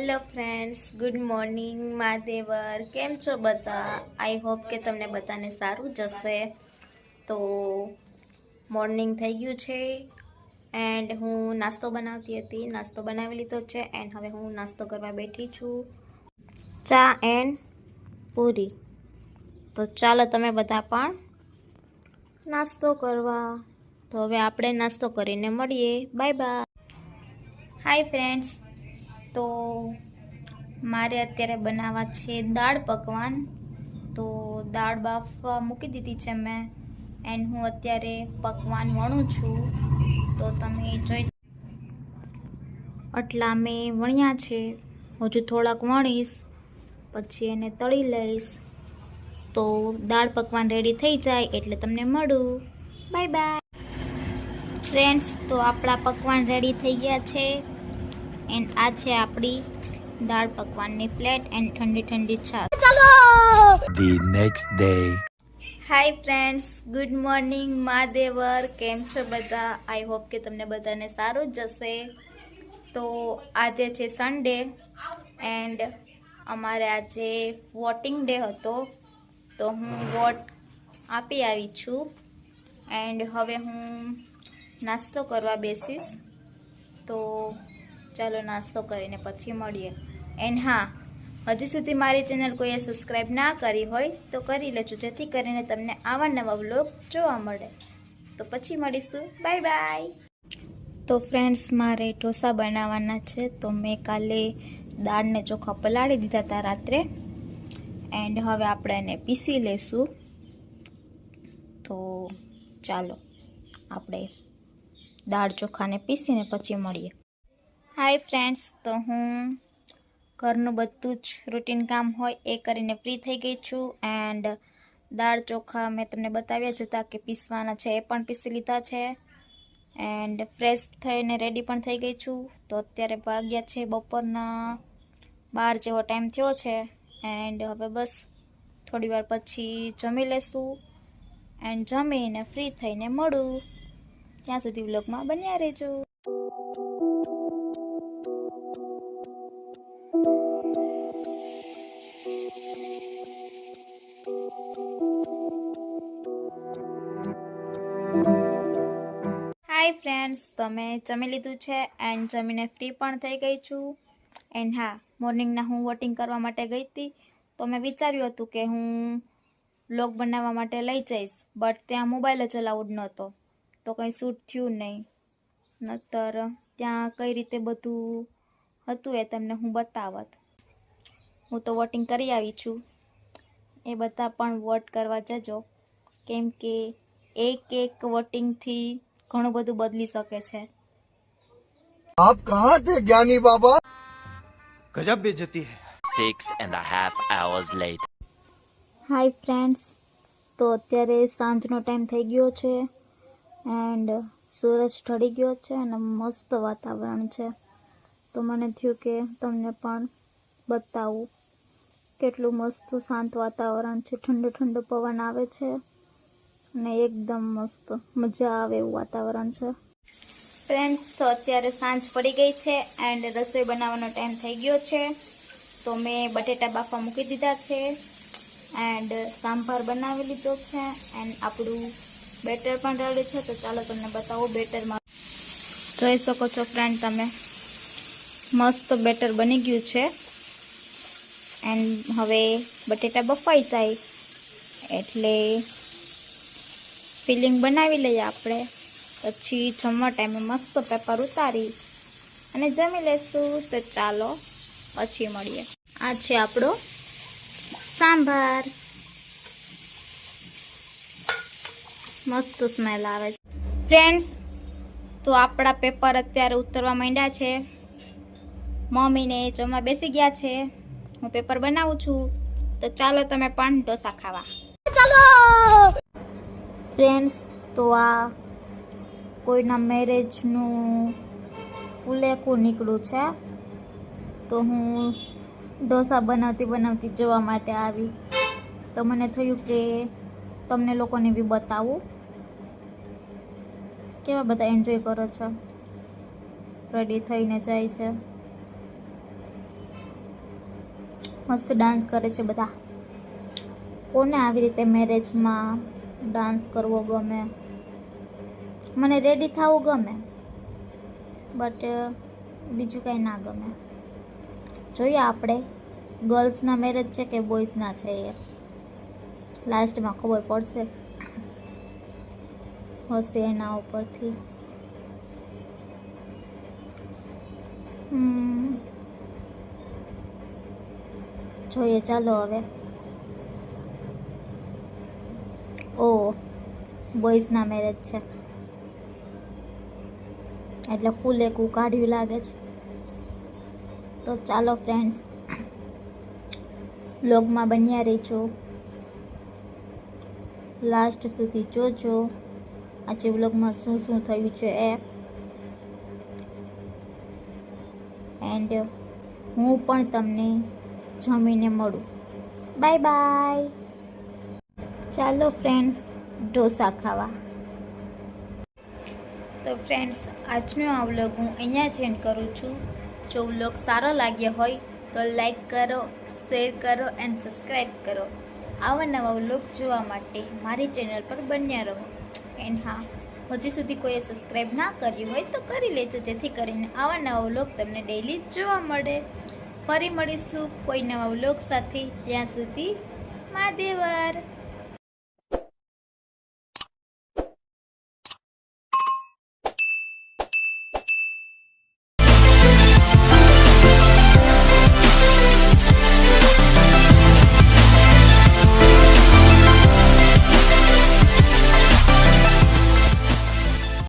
Hello friends good morning માદેવર કેમ છો બધા? આઈ હોપ કે તમને બધાને સારું જશે. તો મોર્નિંગ થઈ ગયું છે એન્ડ હું નાસ્તો બનાવતી હતી. નાસ્તો બનાવી લીધો છે એન્ડ હવે હું નાસ્તો કરવા બેઠી છું. ચા એન્ડ પૂરી. તો ચાલો તમે બધા પણ નાસ્તો કરવા. તો હવે આપણે નાસ્તો કરીને મળીએ. બાય બાય હાય ફ્રેન્ડ્સ તો મારે અત્યારે બનાવવા છે દાળ પકવાન. તો દાળ બાફવા મૂકી દીધી છે મેં એન્ડ હું અત્યારે પકવાન વણું છું. તો તમે જોઈ આટલા મેં વણ્યા છે. હજુ થોડાક વણીશ, પછી એને તળી લઈશ. તો દાળ પકવાન રેડી થઈ જાય એટલે તમને મળું. બાય બાય ફ્રેન્ડ્સ તો આપણા પકવાન રેડી થઈ ગયા છે. એન્ડ આ છે આપણી દાળ પકવાનની પ્લેટ એન્ડ ઠંડી ઠંડી છાશ. ચાલો! The next day hi friends good morning મહાદેવર. કેમ છો બધા? આઈ હોપ કે તમને બધાને સારું જ જશે તો આજે છે સન્ડે એન્ડ અમારે આજે વોટિંગ ડે હતો. તો હું વોટ આપી આવી છું. એન્ડ હવે હું નાસ્તો કરવા બેસીશ. તો ચાલો નાસ્તો કરીને પછી મળીએ. એન્ડ હા, હજી સુધી મારી ચેનલ કોઈએ સબસ્ક્રાઈબ ના કરી હોય તો કરી લેજો, જેથી કરીને તમને આવા નવા વ્લોગ જોવા મળે. તો પછી મળીશું. Bye bye. તો ફ્રેન્ડ્સ, મારે ઢોસા બનાવવાના છે, તો મેં કાલે દાળને ચોખા પલાળી દીધા હતા રાત્રે. એન્ડ હવે આપણે એને પીસી લેશું. તો ચાલો, આપણે દાળ ચોખાને પીસીને પછી મળીએ. હાય ફ્રેન્ડ્સ તો હું ઘરનું બધું જ રૂટીન કામ હોય એ કરીને ફ્રી થઈ ગઈ છું એન્ડ દાળ ચોખા મેં તમને બતાવ્યા જ હતા કે પીસવાના છે, એ પણ પીસી લીધા છે એન્ડ ફ્રેશ થઈને રેડી પણ થઈ ગઈ છું. તો અત્યારે ભાગ્યા છે બપોરના બાર જેવો ટાઈમ થયો છે એન્ડ હવે બસ થોડી વાર પછી જમી લેશું એન્ડ જમીને ફ્રી થઈને મળું. ત્યાં સુધી બ્લોગમાં બન્યા રહેજો. ફ્રેન્ડ્સ તમે જમી લીધું છે એન્ડ જમીને ફ્રી પણ થઈ ગઈ છું. એન્ડ હા મોર્નિંગના હું વોટિંગ કરવા માટે ગઈ હતી. તો મેં વિચાર્યું હતું કે હું બ્લોગ બનાવવા માટે લઈ જઈશ બટ ત્યાં મોબાઈલ જ અલાઉડ નહોતો. તો કંઈ શૂટ થયું નહીં. નતર ત્યાં કઈ રીતે બધું હતું એ તમને હું બતાવત. હું તો વોટિંગ કરી આવી છું. એ બધા પણ વોટ કરવા જજો. કેમ કે એક એક વોટિંગથી ઘણું બધું બદલી શકે છે. આપ કહા થે જ્ઞાની બાબા? ગજબ બેજતી હે. 6 and a half hours late hi friends તો અત્યારે સાંજનો ટાઈમ થઈ ગયો છે એન્ડ સૂરજ ઢળી ગયો છે અને મસ્ત વાતાવરણ છે. તો મને થયું કે તમને પણ બતાવું. કેટલું મસ્ત શાંત વાતાવરણ છે. ઠંડો ઠંડો પવન આવે છે. અને એકદમ મસ્ત. મજા આવે એવું વાતાવરણ છે. ફ્રેન્ડ્સ તો અત્યારે સાંજ પડી ગઈ છે એન્ડ રસોઈ બનાવવાનો ટાઈમ થઈ ગયો છે. તો મેં બટેટા બાફા મૂકી દીધા છે એન્ડ સાંભાર બનાવી લીધો છે એન્ડ આપણું બેટર પણ રેડી છે. તો ચાલો તમને બતાવો બેટરમાં. જોઈ શકો છો ફ્રેન્ડ તમે. મસ્ત બેટર બની ગયું છે. એન્ડ હવે બટેટા બફાઈ જાય. એટલે ફિલિંગ બનાવી લઈએ આપણે. પછી જમવા ટાઈમે મસ્ત પેપર ઉતારી અને જમી લેશું. તો ચાલો, પછી મળીએ. આ છે આપણો સાંભાર. મસ્ત સ્મેલ આવે છે. ફ્રેન્ડ્સ તો આપણા પેપર અત્યારે ઉતરવા માંડ્યા છે. મમ્મીને જમવા બેસી ગયા છે. હું પેપર બનાવું છું. તો ચાલો તમે પણ ઢોસા ખાવા. ફ્રેન્ડ્સ તો આ કોઈના મેરેજનું ફૂલેકું નીકળ્યું છે. તો હું ઢોસા બનાવતી બનાવતી જોવા માટે આવી. તો મને થયું કે તમને લોકોને બી બતાવું. કેવા બધા એન્જોય કરો છો? રેડી થઈને જાય છે. મસ્ત ડાન્સ કરે છે બધા. કોને આવી રીતે મેરેજમાં ડાન્સ કરવો ગમે. મને રેડી થવું ગમે. બટ બીજું કાંઈ ના ગમે. જોઈએ આપણે. ગર્લ્સના મેરેજ છે કે બોયઝના છે એ? લાસ્ટમાં ખબર પડશે. હશે એના ઉપરથી. જોઈએ, ચાલો હવે. બોಯ್સના મેરેજ છે. એટલે ફૂલ એક કાઢ્યું લાગે છે. તો ચાલો ફ્રેન્ડ્સ બ્લોગમાં બન્યા રહીજો. લાસ્ટ સુધી જોજો. આજે વ્લોગમાં શું શું થયું છે એ. એન્ડ હું પણ તમને જમીને મળું. બાય બાય ચાલો ફ્રેન્ડ્સ ઢોસા ખાવા. તો ફ્રેન્ડ્સ આજનો આ વ્લોગ હું અહીંયા જ એન્ડ કરું છું. જો વ્લોગ સારો લાગ્યો હોય તો લાઈક કરો શેર કરો એન્ડ સબસ્ક્રાઈબ કરો. આવા નવા વ્લોગ જોવા માટે મારી ચેનલ પર બન્યા રહો. એન્ડ હા, હજી સુધી કોઈએ સબસ્ક્રાઈબ ના કર્યું હોય તો કરી લેજો, જેથી કરીને આવા નવા વ્લોગ તમને ડેઈલી જોવા મળે. ફરી મળીશું કોઈ નવા વ્લોગ સાથે. ત્યાં સુધી માદેવર